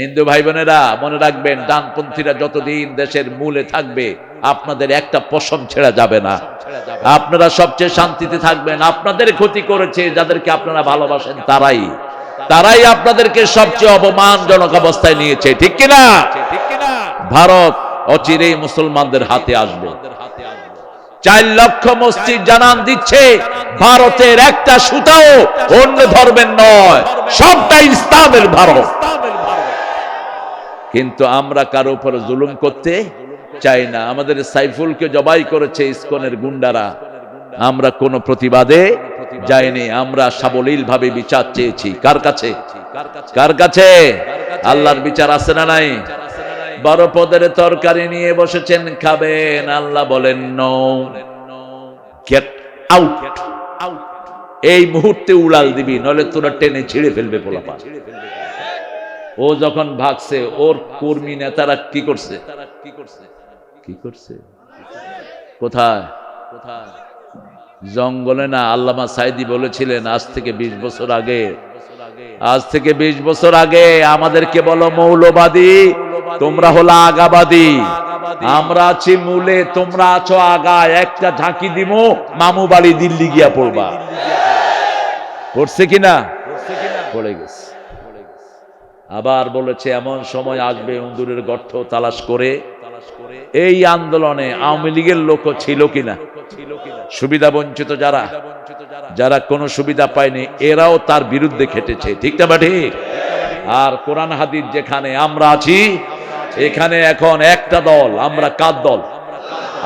হিন্দু ভাই বোনেরা মনে রাখবেন, ডানপন্থীরা যতদিন দেশের মূলে থাকবে, আপনাদের একটা পশম ছেড়া যাবে না। আপনারা সবচেয়ে শান্তিতে থাকবেন। আপনাদের ক্ষতি করেছে যাদেরকে আপনারা ভালোবাসেন, তারাই। তারাই আপনাদেরকে সবচেয়ে অপমানজনক অবস্থায় নিয়েছে, ঠিক কিনা ভারত অচিরেই মুসলমানদের হাতে আসবে। চার লক্ষ মসজিদ জানান দিচ্ছে, ভারতের একটা সুতাও অন্য ধর্মের নয়, সবটাই ইসলামের ভারত। কিন্তু আমরা কারও উপর জুলুম করতে চাই না। আমাদের সাইফুলকে জবাই করেছে ইস্কনের গুন্ডারা। আমরা কোনো প্রতিবাদে যাইনি। আমরা সাবলীল ভাবে বিচার চেয়েছি। কার কাছে? কার কাছে? আল্লাহর বিচার আছে না নাই? বড় পদের তরকারি নিয়ে বসেছেন, খাবেন। আল্লাহ বলেন নো গেট আউট এই মুহূর্তে উড়াল দিবি নলে তোরা টেনে ছিঁড়ে ফেলবে পোলাপা ও যখন ভাগছে, ওর কর্মী নেতারা কি করছে? কি করছে? কোথায়? কোথায় জঙ্গলে না, আল্লামা সাইদি বলেছিলেন, আজ থেকে ২০ বছর আগে। আজ থেকে ২০ বছর আগে আমাদেরকে বলো, মৌলবাদী, তোমরা হলো আগাবাদী। আমরা আছি মূলে, তোমরা আছো আগা একটা ঝাঁকি দিব মামু বাড়ি দিল্লি গিয়া পড়বা। পড়ছে কিনা? পড়ে গেছে। আবার বলেছে, এমন সময় আসবে উন্দুরের গর্ত তালাশ করে। এই আন্দোলনে আওয়ামী লীগের লোক ছিল কিনা? সুবিধা বঞ্চিত যারা যারা কোনো সুবিধা পায়নি, এরাও তার বিরুদ্ধে খেটেছে। ঠিক না বা ঠিক? আর কোরআন হাদিস যেখানে আমরা আছি, এখানে এখন একটা দল, আমরা কার দল?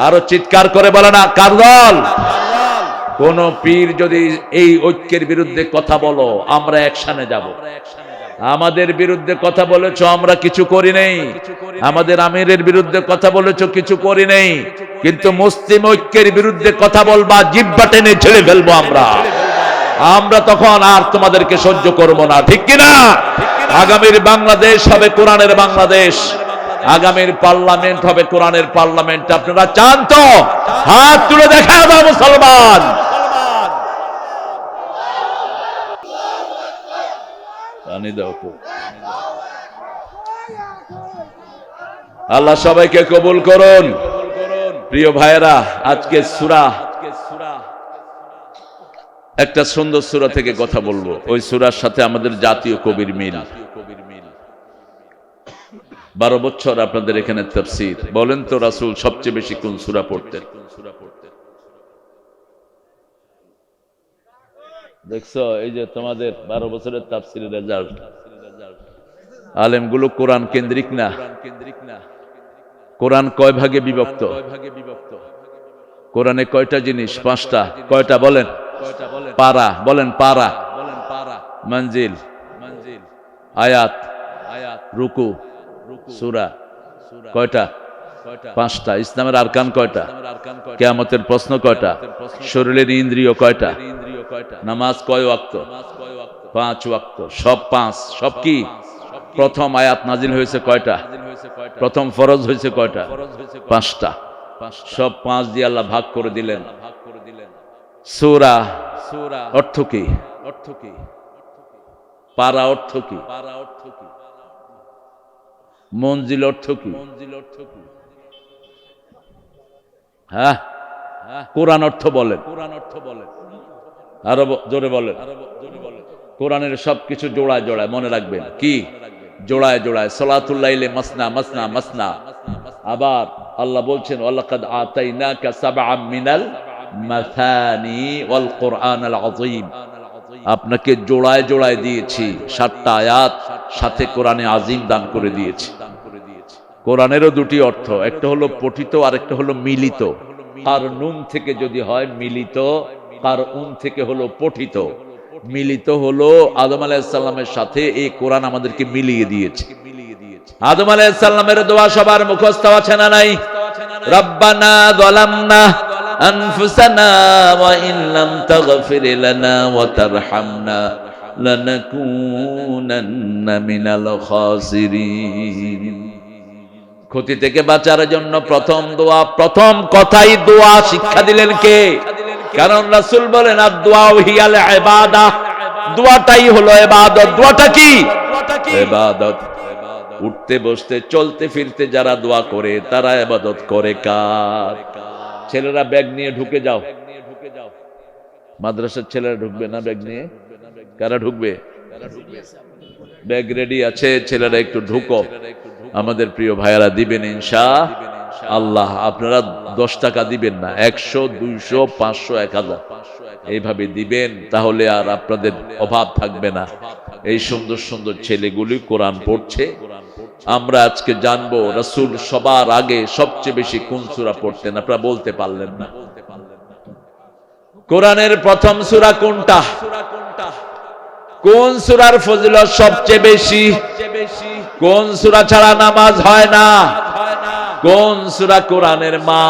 আরও চিৎকার করে বলে না, কার দল? কোন পীর যদি এই ঐক্যের বিরুদ্ধে কথা বলো, আমরা একসানে যাব। আমাদের বিরুদ্ধে কথা বলেছ, আমরা কিছু করি নেই। আমাদের আমিরের বিরুদ্ধে কথা বলেছ, কিছু করি নেই। কিন্তু মুসলিম ঐক্যের বিরুদ্ধে কথা বলবা, জিব্বা টেনে ছেড়ে ফেলব আমরা। আমরা তখন আর তোমাদেরকে সহ্য করব না, ঠিক কিনা? আগামীর বাংলাদেশ হবে কোরআনের বাংলাদেশ। আগামীর পার্লামেন্ট হবে কোরআনের পার্লামেন্ট। আপনারা চান তো? হাত তুলে দেখা মুসলমান। পানি দাও তো আল্লাহ সবাইকে কবুল করুন। প্রিয় ভাইয়েরা, আজকে সুরা, একটা সুন্দর সুরা থেকে কথা বলব। ওই সুরার সাথে আমাদের জাতীয় কবির মিল। বারো বছর আপনাদের এখানে তফসির। বলেন তো রাসুল, সবচেয়ে বেশি কোন সুরা পড়তেন? দেখছ, এই যে তোমাদের বারো বছরের তাফসির রেজাল্ট। আলেমগুলো কোরআন কেন্দ্রিক না? কেন্দ্রিক না কোরআন কয় ভাগে বিভক্ত? কোরআনে কয়টা জিনিস? পাঁচটা। কয়টা বলেন? পারা। বলেন পারা। মঞ্জিল আয়াত। রুকু। সুরা। কয়টা? পাঁচটা। ইসলামের আরকান কয়টা? কেয়ামতের প্রশ্ন কয়টা? শরীরের ইন্দ্রিয় কয়টা? নামাজ কয় ওয়াক্ত? পাঁচ ওয়াক্ত। সব পাঁচ। সব কি? প্রথম আয়াত নাজিল হয়েছে কয়টা? প্রথম ফরজ হয়েছে কয়টা? পাঁচটা। সব পাঁচ দিয়ে আল্লাহ ভাগ করে দিলেন। সুরা অর্থ কি? অর্থ কি? পারা অর্থ কি? পারা অর্থ কি? মঞ্জিল অর্থ কি? মঞ্জিল অর্থ কি? হ্যাঁ? কোরআন অর্থ বলেন। কোরআন অর্থ বলেন। আরও জোরে বলেন। কোরআনের সবকিছু জোড়ায় জোড়ায়, মনে রাখবেন। কি? জোড়ায় জোড়ায়। সলাতুল্লাইলে মাসনা মাসনা মাসনা। আবার আল্লাহ বলছেন আপনাকে জোড়ায় জোড়ায় দিয়েছি, সাতটা আয়াত সাথে কোরআনে আজিম দান করে দিয়েছি। কোরআনেরও দুটি অর্থ, একটা হলো পঠিত আর একটা হলো মিলিত। আর নুন থেকে যদি হয় মিলিত আর উন থেকে হলো পঠিত, মিলিত হলো। আদম আলাইসাল্লামের সাথে এই কোরআন আমাদেরকে মিলিয়ে দিয়েছে। আদম আলাইসাল্লামের দোয়া সবার মুখস্থ আছে না নাই? রব্বানা যালামনা আনফুসানা ওয়া ইন লাম তাগফির লানা ওয়া তারহামনা লানাকুনান্না মিনাল খাসিরিন। ক্ষতি থেকে বাঁচার জন্য প্রথম দোয়া, প্রথম কথাই দোয়া শিক্ষা দিলেন কে? কারণ রাসূল বলেন আর দোয়া হিয়াল দোয়াটাই হলো ইবাদত। দোয়াটা কি? উঠতে বসতে চলতে ফিরতে যারা দোয়া করে তারা আবাদত করে কার? ছেলেরা ব্যাগ নিয়ে ঢুকে যাও। মাদ্রাসার ছেলেরা ঢুকবে না ব্যাগ নিয়ে? কারা ঢুকবে? ব্যাগ রেডি আছে ছেলেরা একটু ঢুকো। আমাদের প্রিয় ভাইয়ারা দিবেন ইনশা। আল্লাহ, আপনারা দশ টাকা দিবেন না, একশো, দুইশো, পাঁচশো, এক হাজার। এইভাবে দিবেন, তাহলে আর আপনাদের অভাব থাকবে না। এই সুন্দর সুন্দর ছেলেগুলি কোরআন পড়ছে। আমরা আজকে জানব, রসুল সবার আগে সবচেয়ে বেশি কোন সুরা পড়তেন, আপনারা বলতে পারলেন না। কোরআনের প্রথম সুরা কোনটা? কোন সুরার ফজিলত সবচেয়ে বেশি? কোন সুরা ছাড়া নামাজ হয় না? কোন সুরা কোরআনের মা?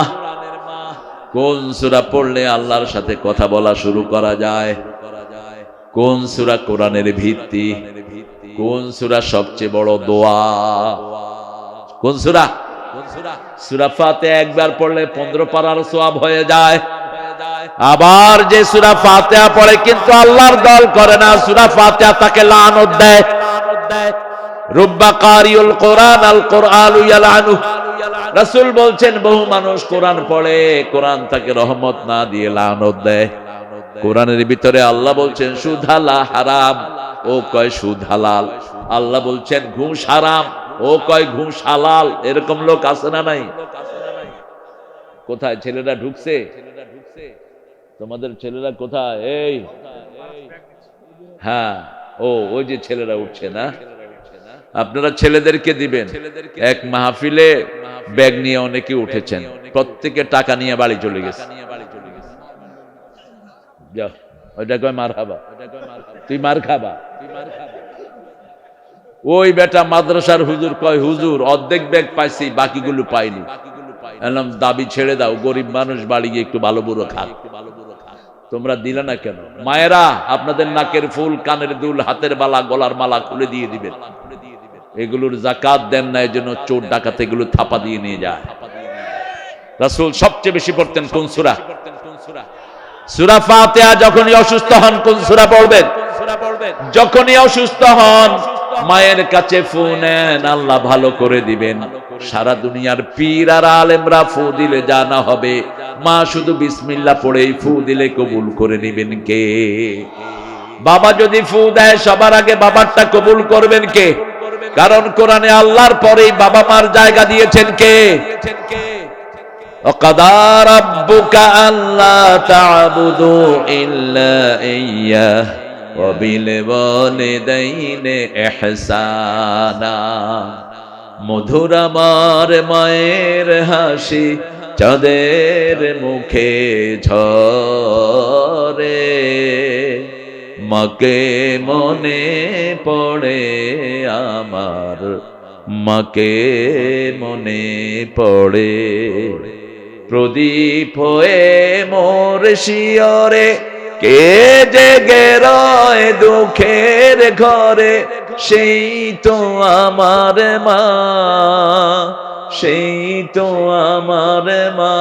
কোন সুরা পড়লে আল্লাহর সাথে কথা বলা শুরু করা যায়? কোন সুরা কোরআনের ভিত্তি? কোন সুরা সবচেয়ে বড় দোয়া? কোন সুরা? সুরা ফাতে একবার পড়লে পনেরো পারার সোয়াব হয়ে যায়। আবার যে সুরা ফাতেহা পড়ে কিন্তু আল্লাহর দল করে না, সুরা ফাতেহা তাকে লানত দেয়। রুব্বা কারিউল কোরআন আল কোরআন ইয়ালানু। রাসূল বলছেন, বহু মানুষ কোরআন পড়ে, কোরআন তাকে রহমত না দিয়ে লানত দেয়। কোরআনের ভিতরে আল্লাহ বলছেন, সুদ হারাম, ও কয় সুদ হালাল। আল্লাহ বলছেন, ঘুষ হারাম, ও কয় ঘুষ হালাল। এরকম লোক আছে না নাই? কোথায় ছেলেরা ঢুকছে? তোমাদের ছেলেরা কোথায়? এই। হ্যাঁ ও, ওই যে ছেলেরা উঠছে না? আপনারা ছেলেদেরকে দিবেন। এক মাহফিলে ব্যাগ নিয়ে অনেকে উঠেছেন। প্রত্যেকে টাকা নিয়ে বাড়ি চলে গেছে। ওইটা কয় মার খাবা? তুই মার খাবা? ওই বেটা মাদ্রাসার হুজুর কয় হুজুর অর্ধেক ব্যাগ পাইছি বাকিগুলো পাইনি। এলাম দাবি ছেড়ে দাও গরিব মানুষ বাড়ি গিয়ে একটু ভালো বুড়ো খাক। তোমরা দিলে না কেন? মায়েরা আপনাদের নাকের ফুল কানের দুল হাতের বালা গলার মালা খুলে দিয়ে দিবেন। এগুলোর জাকাত দেন না এই জন্য চোর ডাকাত এগুলো থাপা দিয়ে নিয়ে যায়। রাসূল সবচেয়ে বেশি পড়তেন কোন সূরা? সূরা যখনই অসুস্থ হন, কোন সূরা পড়বেন? যখনই অসুস্থ হন, মায়ের কাছে আল্লাহ ভালো করে দিবেন। সারা দুনিয়ার পীর আর আলেমরা ফু দিলে জানা হবে। মা শুধু বিসমিল্লাহ পড়েই ফু দিলে কবুল করে নিবেন কে? বাবা যদি ফু দেয়, সবার আগে বাবারটা কবুল করবেন কে? কারণ কোরআনে আল্লাহর পরেই বাবা মার জায়গা দিয়েছেন কে وقضى ربك ألا تعبدوا إلا إياه وبالوالدين إحسانا মধুর আমার মায়ের হাসি চাঁদের মুখে ঝরে মাকে মনে পড়ে আমার মাকে মনে পড়ে। প্রদীপ হয়ে মোর শিয়রে, কে জেগে রয় দুঃখের ঘরে, সেই তো আমার মা, সেই তো আমার মা।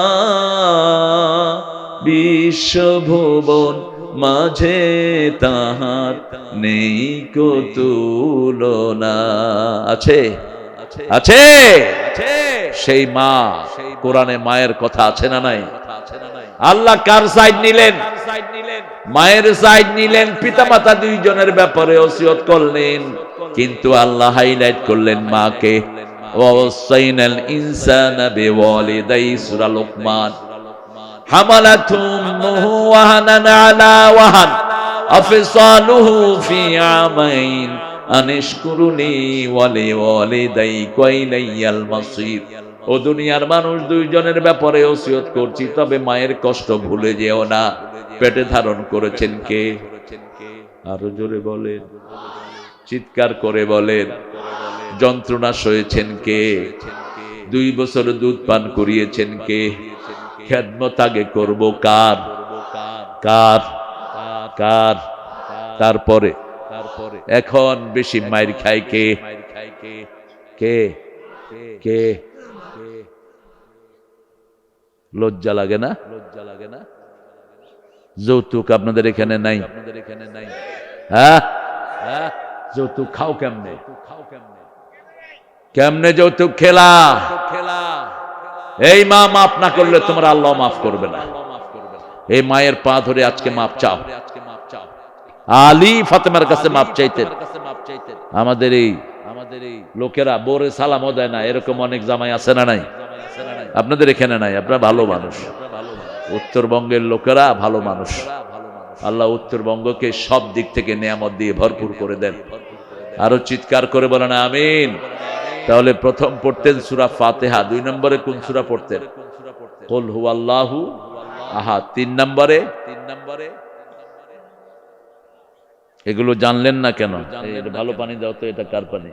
বিশ্বভুবন মাঝে তাহার নেই কো তুলনা আছে? আছে? সেই মা কোরআনে মায়ের কথা আছে না নাই? আল্লাহ কার সাইড নিলেন? মায়ের সাইড নিলেন, পিতামাতা দুইজনের ব্যাপারে ওসিয়ত করলেন। কিন্তু আল্লাহ হাইলাইট করলেন মাকে। ওয়াসাইনাল ইনসানা বিওয়ালিদাই সূরা লোকমান। হামালাতু উম্মুহু ওয়াহানান আলা ওয়াহান আফসালুহু ফি আমাইন আনিশকুরুনি ওয়ালি ওয়ালিদাইকা ইলাইয়াল ও দুনিয়ার মানুষ দুইজনের ব্যাপারে ওসিয়ত করছি, তবে মায়ের কষ্ট ভুলে যেও না। পেটে ধারণ করেছেন কে? আরও জোরে বলেন। চিৎকার করে বলেন। যন্ত্রণা সয়েছেন কে? দুই বছর দুধ পান করিয়েছেন কে? খেদমত আগে করব, কার? কার? কার? তারপরে? তারপরে এখন বেশি মায়ের খায় কে? কে? কে? লজ্জা লাগে না? লজ্জা লাগে না যৌতুক আপনাদের এখানে নাই। আপনাদের এখানে নাই হ্যাঁ? হ্যাঁ? যৌতুক খাও কেমনে খাও কেমনে? কেমনে যৌতুক খেলা? এই মা মাফ না করলে তোমার আল্লাহ মাফ করবে না। এই মায়ের পা ধরে আজকে মাপ চাও। আলী ফাতেমার কাছে মাপ চাইতেন। আমাদের এই লোকেরা বোরে সালামও দেয় না, এরকম অনেক জামাই আছে না নাই? আপনাদের এখানে নাই? আপনারা ভালো মানুষ। উত্তরবঙ্গের লোকেরা ভালো মানুষ। আল্লাহ উত্তরবঙ্গকে সব দিক থেকে নিয়ামত দিয়ে ভরপুর করে দেন। আরও চিৎকার করে বলেন, আমিন। তাহলে প্রথম পড়তেন সুরা ফাতেহা। দুই নম্বরে কোন সুরা পড়তেন? আল্লাহু আহা তিন নম্বরে তিন নম্বরে? এগুলো জানলেন না কেন? ভালো পানি দাও তো, এটা কার পানি?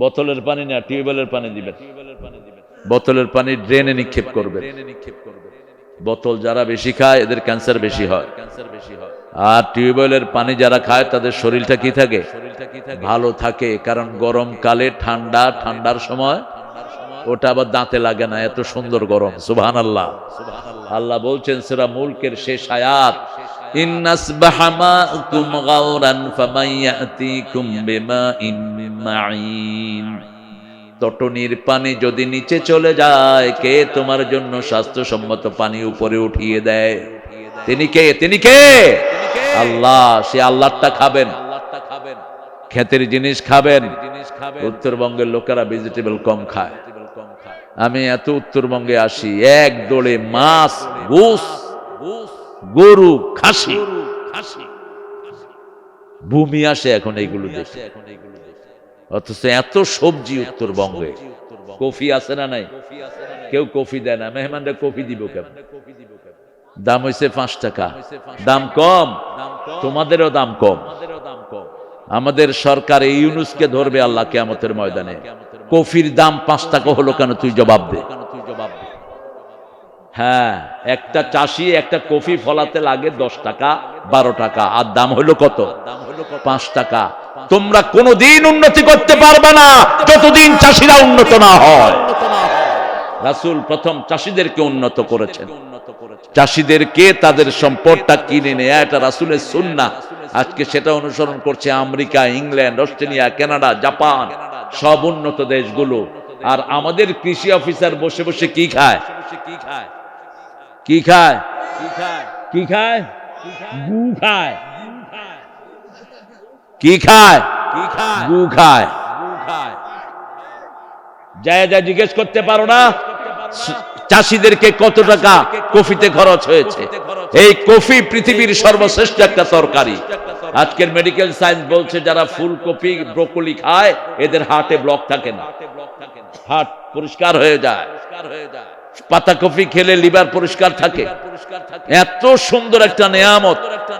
বোতলের পানি না, টিউবওয়েলের পানি দিবেন। বোতলের পানি ড্রেনে নিক্ষেপ করবে বোতল যারা বেশি খায়, এদের ক্যান্সার বেশি হয় ক্যান্সার বেশি হয়। আর টিউবওয়েলের পানি যারা খায় তাদের শরীরটা কি থাকে? ভালো থাকে কারণ গরমকালে ঠান্ডা ঠান্ডার সময় ওটা আবার দাঁতে লাগে না এত সুন্দর গরম সুবহান আল্লাহ আল্লাহ বলছেন সেরা মুলকের শেষ আয়াত তটনির পানি যদি নিচে চলে যায় কে তোমার জন্য স্বাস্থ্যসম্মত পানি উপরে উঠিয়ে দেয়? তিনি কে? তিনি কে? আল্লাহ, সে আল্লাহটা খাবেন। ক্ষেতের জিনিস খাবেন। উত্তরবঙ্গের লোকেরা ভেজিটেবল কম খায়। আমি এত উত্তরবঙ্গে আসি, এক দোলে মাছ গোস গরু, খাসি। ভূমি আসে এখন এইগুলো দেখে অথচ এত সবজি উত্তরবঙ্গে। কফি আছে না নাই? কেউ কফি দেয় না। মেহমানরা কফি দিব কেমন? দাম হইছে পাঁচ টাকা। দাম কম, তোমাদেরও দাম কম। আমাদের সরকার এই ইউনুসকে ধরবে আল্লাহ কেয়ামতের ময়দানে। কফির দাম পাঁচ টাকা হলো কেন তুই জবাব দে। হ্যাঁ একটা চাষি একটা কফি ফলাতে লাগে দশ টাকা, বারো টাকা, আর দাম হলো কত? পাঁচ টাকা। তোমরা কোনোদিন উন্নতি করতে পারবে না, যতদিন চাষিরা উন্নত না হয়। রাসূল প্রথম চাষিদেরকে উন্নত করেছেন। চাষিদেরকে তাদের সম্পদটা কিনে নেয়া এটা রাসূলের সুন্না আজকে সেটা অনুসরণ করছে America England Australia Canada Japan সব উন্নত দেশগুলো। আর আমাদের কৃষি অফিসার বসে বসে কি খায়? কি খায়? কি খায়? কি খায়? গু খায়। কি খায়? কি খায়। গু খায়। যায় যায় জিজ্ঞেস করতে পারো না? চাষিদেরকে কত টাকা কফিতে খরচ হয়েছে? এই কফি পৃথিবীর সর্বশ্রেষ্ঠ একটা তরকারি। আজকের মেডিকেল সায়েন্স বলছে যারা ফুলকপি ব্রোকলি খায় এদের হার্টে ব্লক থাকে না। হার্ট পরিষ্কার হয়ে যায়। পাতা কফি খেলে লিভার পরিষ্কার থাকে। এত সুন্দর একটা নেয়ামত।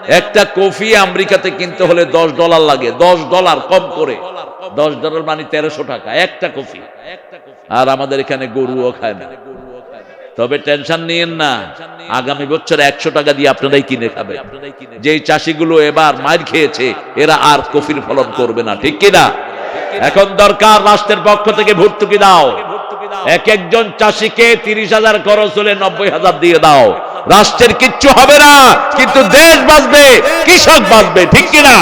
একটা কফি আমেরিকাতে কিনতে হলে দশ ডলার লাগে। দশ ডলার কম করে। দশ ডলার মানে তেরোশো টাকা। একটা কফি। আর আমাদের এখানে গরুও খায় না। তবে টেনশন নিয়েন না। আগামী বছর একশো টাকা দিয়ে আপনারাই কিনে খাবে। যেই চাষিগুলো এবার মার খেয়েছে, এরা আর কফির ফলন করবে না। ঠিক কিনা? এখন দরকার রাষ্ট্রের পক্ষ থেকে ভর্তুকি দাও। এক একজন চাষিকে তিরিশ হাজার খরচ হলে নব্বই হাজার দিয়ে দাও। রাষ্ট্রের কিচ্ছু হবে না, কিন্তু দেশ বাঁচবে, কৃষক বাঁচবে। ঠিক কিনা?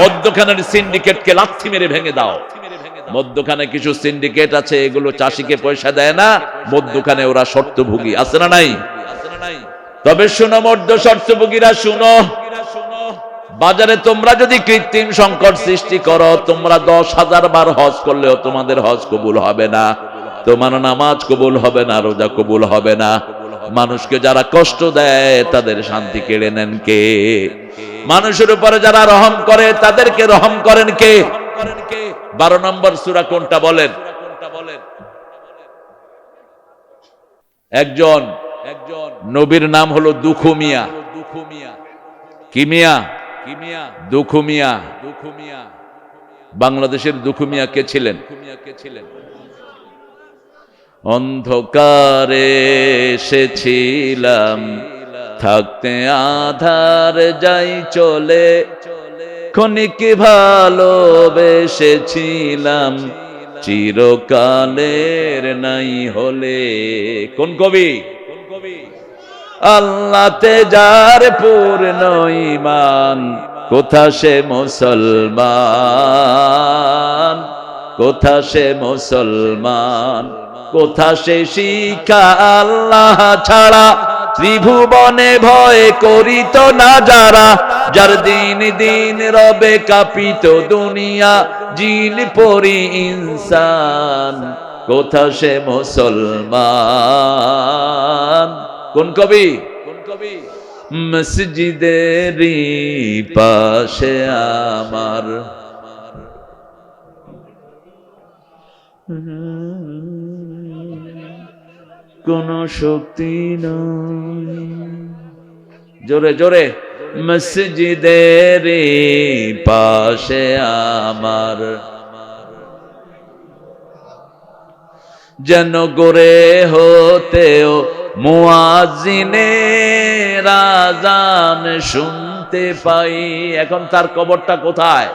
মধ্যখানের সিন্ডিকেটকে লাথি মেরে ভেঙে দাও। মধ্যখানে কিছু সিন্ডিকেট আছে, এগুলো চাষিকে পয়সা দেয় না, মধ্যখানে ওরা শর্তভোগী, আছে না নাই? তবে শুনো মধ্য শর্তভোগীরা, শুনো। বাজারে তোমরা যদি কৃত্রিম সংকট সৃষ্টি করো, তোমরা দশ হাজার বার হজ করলেও তোমাদের হজ কবুল হবে না। তোমার নামাজ কবুল হবে না, রোজা কবুল হবে না। মানুষকে যারা কষ্ট দেয়, তাদের শান্তি কেড়ে নেন কে? মানুষের উপরে যারা রহম করে, তাদেরকে রহম করেন কে? বারো নম্বর সুরা কোনটা বলেন? একজন একজন নবীর নাম হলো দুখুমিয়া দুখুমিয়া কিমিয়া কিমিয়া দুখুমিয়া দুখুমিয়া বাংলাদেশের দুখুমিয়া কে ছিলেন কে ছিলেন? অন্ধকারে এসেছিলাম, থাকতে আধার যাই চলে ক্ষণিক ভালোবেসেছিলাম। চিরকালের নাই হলে। কোন কবি? আল্লাহতে যার পূর্ণ ইমান কোথা সে মুসলমান? কোথা সে মুসলমান? কোথা সে শিক্ষা আল্লাহ ছাড়া? ত্রিভুবনে ভয় করিত না যারা? যার দিন দিন রবে কাপিত দুনিয়া, জিন পরি ইনসান। কোথা সে মুসলমান? কোন কবি? কোন কবি মসজিদের পাশে আমার। কোন শক্তি নয় জোরে জোরে। মসজিদের পাশে আমার। যেন গড়ে হতেও মুয়াজিনে রাজান শুনতে পাই। এখন তার কবরটা কোথায়?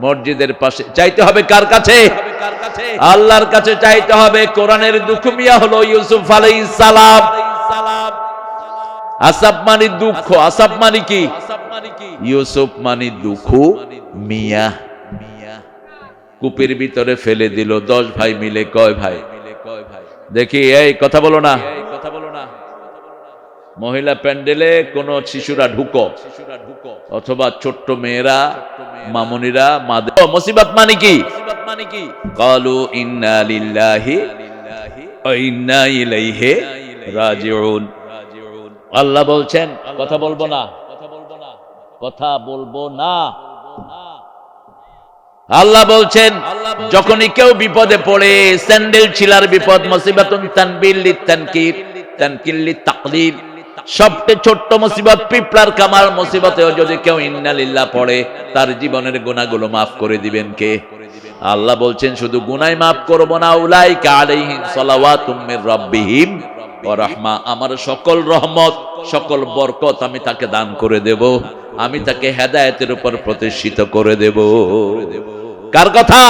মসজিদের পাশে। চাইতে হবে কার কাছে? আল্লাহর কাছে চাইতে হবে। কোরআনের দুঃখমিয়া হলো ইউসুফ আলাইহিস সালাম। আসাব মানে দুঃখ আসাব মানে কি? ইউসুফ মানে দুঃখ মিয়া। কূপের ভিতরে ফেলে দিল দশ ভাই মিলে কয় ভাই? দেখি এই কথা বলো না। কথা বলো না। মহিলা প্যান্ডেলে কোন শিশুরা ঢুকো অথবা ছোট্ট মেয়েরা মামুনিরা মাদে মুসিবত মানে কি? কালু ইন্না লিল্লাহি ইন্না ইলাইহি রাজিউন। আল্লাহ বলছেন, কথা বলব না। কথা বলব না। আল্লাহ বলছেন, যখনই কেউ বিপদে পড়ে, স্যান্ডেল ছিলার বিপদ, মুসিবাতুন তানবিল লিতানকির তানকিল লিতাকলিল সবচেয়ে ছোট্ট মুসিবত পিপলার কামার মুসিবতেও যদি কেউ ইন্নালিল্লাহ পড়ে, তার জীবনের গুণাগুলো মাফ করে দিবেন কে? আল্লাহ বলছেন, শুধু গুনাই মাফ করব না, উলাইকা আলাইহিম সালাওয়াতুম আমার সকল রহমত, সকল বরকত আমি তাকে দান করে দেব। আমি তাকে হেদায়েতের উপর প্রতিষ্ঠিত করে দেব। কার কথা?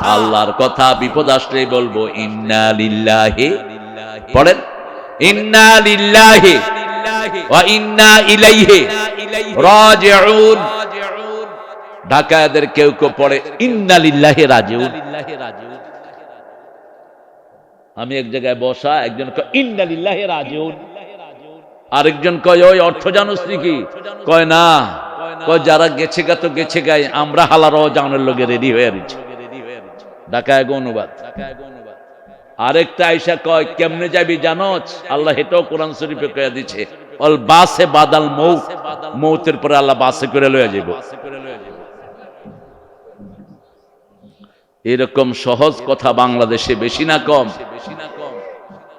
আল্লাহর কথা, বিপদ আসলেই বলব পড়েন? ইন্না ইলাইহি রাজিউন। কেউ কেউ পড়ে, ইন্না লিল্লাহি রাজিউন। আমি এক জায়গায় বসা, একজন কয়, ইন্না লিল্লাহি রাজিউন। আরেকজন কয়, ওই অর্থ জানোস কি কয়, না। কয়, যারা গেছে গা তো গেছে গাই, আমরা হালারও জানের লগে রেডি হয়ে রয়েছে। কয়, কেমনে যাবি আল্লাহ কোরআন অল বাসে বাদাল মৌ মৌতের পরে আল্লাহ বাসে করে লয়ে যাব এরকম সহজ কথা বাংলাদেশে বেশি না কম।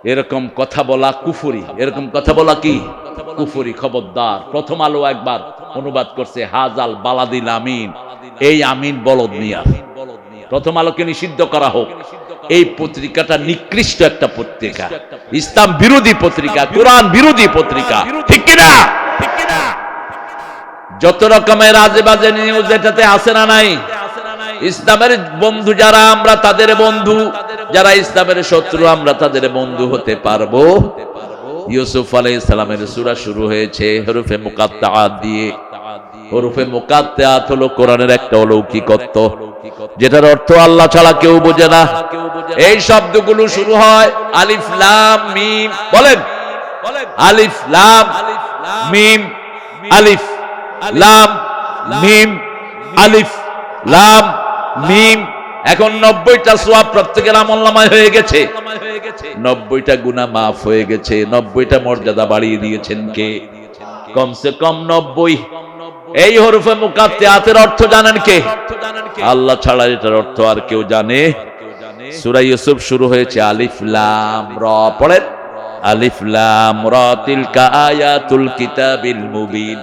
এরকম কথা বলা কুফুরি। এরকম কথা বলা কি? কুফুরি খবরদার। প্রথম আলো একবার অনুবাদ করছে, হাজাল বালাদিল আমিন। এই আমিন বলদ মিয়া। প্রথম আলোকে নিষিদ্ধ করা হোক। এই পত্রিকাটা নিকৃষ্ট একটা পত্রিকা। ইসলাম বিরোধী পত্রিকা, কোরআন বিরোধী পত্রিকা। ঠিক কিনা? যত রকমের আজে বাজে নিউজ এটাতে আসে না নাই? ইসলামের বন্ধু যারা আমরা, তাদের বন্ধু। যারা ইসলামের শত্রু, আমরা তাদের বন্ধু হতে পারব। ইউসুফ আলাই ইসলামের সুরা শুরু হয়েছে হরুফে মুকাত্তাআত দিয়ে। হরুফে মুকাত্তাআত হলো কোরআনের একটা অলৌকিকত্ব। যেটার অর্থ আল্লাহ ছাড়া কেউ বোঝে না। এই শব্দগুলো শুরু হয় আলিফ, লাম, মিম। বলেন। আলিফ, লাম, মিম, আলিফ, লাম, মিম, আলিফ, লাম মিম এখন নব্বইটা সোয়াব প্রত্যেকের আমল নামায় হয়ে গেছে। নব্বইটা গুণা মাফ হয়ে গেছে, নব্বইটা মর্যাদা বাড়িয়ে দিয়েছেন কে? কমসে কম নব্বই। এই হরফে মুকাত্তে হাতের অর্থ জানেন কে? আল্লাহ ছাড়া এটার অর্থ আর কেউ জানে। সুরা ইউসুফ শুরু হয়েছে, আলিফ, লাম, র, পড়েন? আলিফ, লাম, র, তিলকা আয়াতুল কিতাবিল মুবিন।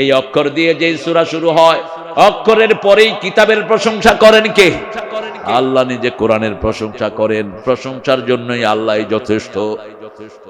এই অক্ষর দিয়ে যে সুরা শুরু হয়, অক্ষরের পরেই কিতাবের প্রশংসা করেন কে? আল্লাহ নিজে কোরআনের প্রশংসা করেন। প্রশংসার জন্যই আল্লাহ যথেষ্ট যথেষ্ট।